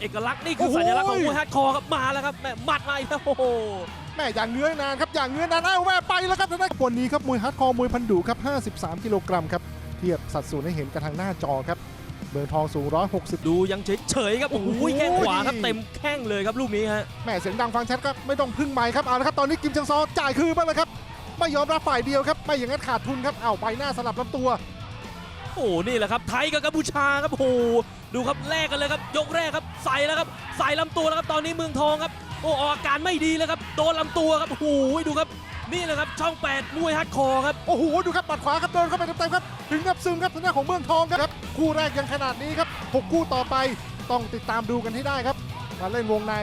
เอกลักษณ์นี่คือโอ้โหสัญลักษณ์ของมวยฮาร์ดคอร์ครับมาแล้วครับแม่หมัดมาอีกแล้วโอ้โหแม่อย่างเงื้อนานครับอย่างเงื้อนานเอาแม่ไปแล้วครับทางด้านวันนี้ครับมวยฮาร์ดคอร์มวยพันดุครับ 53 กิโลกรัมครับเทียบสัดส่วนให้เห็นกันทางหน้าจอครับเมืองทองสูง 160 ดูยังเฉยๆครับโอ้โหโอ้โหแข้งขวาครับเต็มแข้งเลยครับลูกนี้ฮะแม่เสียงดังฟังชัดครับไม่ต้องพึ่งไมค์ครับเอาละครับตอนนี้กิมเชงซอจ่ายคืนมาแล้วครับไม่ยอมรับฝ่ายเดียวครับไม่อย่างนั้นขาดทุนครับเอาใบหน้าสลับลำตัว โอ้โหนี่แหละครับไทยกับกัมพูชาครับโอ้โห ดูครับแลกกันเลยครับ ยกแรกครับใส่แล้วครับใส่ลำตัวแล้วครับตอนนี้เมืองทองครับโอ้ออกอาการไม่ดีแล้วครับโดนลำตัวครับโอ้โหดูครับนี่แหละครับช่อง8มวยฮาร์ดคอร์ครับโอ้โหดูครับปัดขวาครับเดินเข้าไปเต็มๆครับถึงกับซึมครับทางด้านของเมืองทองครับคู่แรกยังขนาดนี้ครับหกคู่ต่อไปต้องติดตามดูกันให้ได้ครับมาเล่นวงใน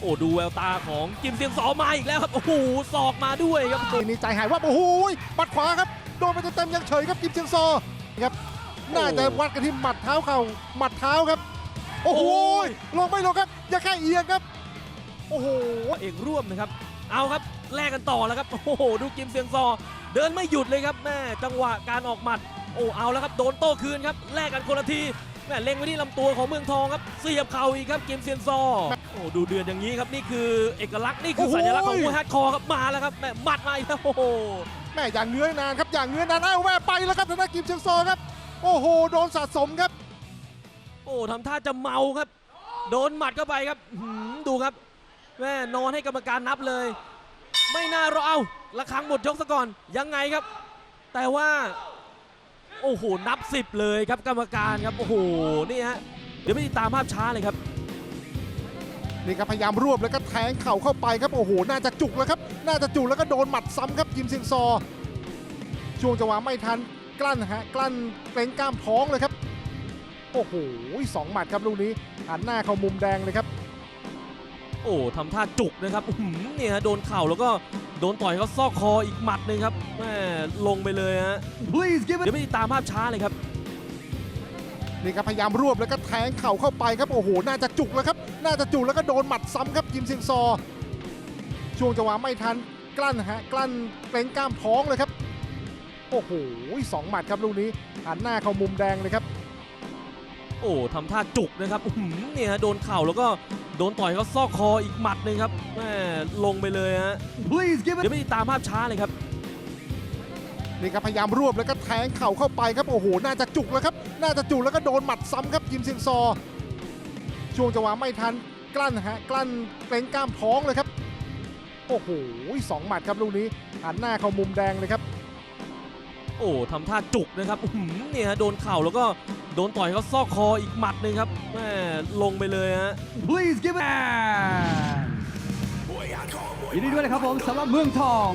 โอ้ดูแววตาของกิมเซียงสอมาอีกแล้วครับโอ้โหศอกมาด้วยครับทีนี้ใจหายว่าบโอ้โหปัดขวาครับโดนไปเต็มๆยังเฉยครับกิมเชียงซอครับ น่าจะวัดกันที่หมัดเท้าเข่าหมัดเท้าครับ โอ้โหลงไม่ลงครับอย่าแค่เอียงครับ โอ้โหเอกร่วมนะครับ เอาครับแลกกันต่อแล้วครับ โอ้โห ดูกิมเซียงซอ เดินไม่หยุดเลยครับแม่จังหวะการออกหมัด โอ้เอาแล้วครับโดนโต้คืนครับแลกกันคนละทีแม่เล็งไว้ที่ลำตัวของเมืองทองครับเสียบเข่าอีกครับกิมเซียงซอโอ้ดูเดือดอย่างนี้ครับนี่คือเอกลักษณ์นี่คือโอ้โหสัญลักษณ์ของมวยฮาร์ดคอร์ครับมาแล้วครับแม่หมัดมาอีกแล้วโอ้โหแม่อย่างเงื้อนานครับอย่างเงื้อนานเอาแม่ไปแล้วครับทางด้านกิมเชียงซอครับ โอ้โห โดนสะสมครับ โอ้ทำท่าจะเมาครับ โดนหมัดเข้าไปครับอื้อหือดูครับแม่นอนให้กรรมการนับเลย ไม่น่ารอเอาละครั้งหมดยกซะก่อนยังไงครับ แต่ว่า โอ้โห นับสิบเลยครับกรรมการครับ โอ้โห นี่ฮะ เดี๋ยวไปติดตามภาพช้าเลยครับนี่ครับพยายามรวบแล้วก็แทงเข่าเข้าไปครับ โอ้โห น่าจะจุกแล้วครับ น่าจะจุกแล้วก็โดนหมัดซ้ำครับกิมเชียงซอ ช่วงจังหวะไม่ทัน กลั้นฮะกลั้นเกรงกล้ามท้องเลยครับ โอ้โหสองหมัดครับลูกนี้หันหน้าเข้ามุมแดงเลยครับ โอ้ทำท่าจุกนะครับอื้อหือเนี่ยฮะโดนเข่าแล้วก็โดนต่อยเขาซอกคออีกหมัดหนึงครับแม่ลงไปเลยฮะ Please give it เดี๋ยวไปติดตามภาพช้าเลยครับนี่ครับพยายามรวบแล้วก็แทงเข่าเข้าไปครับโอ้โหน่าจะจุกแล้วครับน่าจะจุกแล้วก็โดนหมัดซ้ำครับกิมเซียงซอ ช่วงจังหวะไม่ทันกลั้นฮะกลั้นเกรงกล้ามท้องเลยครับ โอ้โหสองหมัดครับลูกนี้หันหน้าเข้ามุมแดงเลยครับ โอ้ทำท่าจุกนะครับอื้อหือเนี่ยฮะโดนเข่าแล้วก็โดนต่อยเขาซอกคออีกหมัดหนึงครับแม่ลงไปเลยฮะ Please give it เดี๋ยวไปติดตามภาพช้าเลยครับนี่ครับพยายามรวบแล้วก็แทงเข่าเข้าไปครับโอ้โหน่าจะจุกแล้วครับน่าจะจุกแล้วก็โดนหมัดซ้ำครับกิมเซียงซอ ช่วงจังหวะไม่ทันกลั้นฮะกลั้นเกรงกล้ามท้องเลยครับ โอ้โหสองหมัดครับลูกนี้หันหน้าเข้ามุมแดงเลยครับ โอ้ทำท่าจุกนะครับอื้อหือเนี่ยฮะโดนเข่าแล้วก็โดนต่อยเขาซอกคออีกหมัดหนึงครับแม่ลงไปเลยฮะ Please give it ยินดีด้วยนะครับผมสำหรับเมืองทอง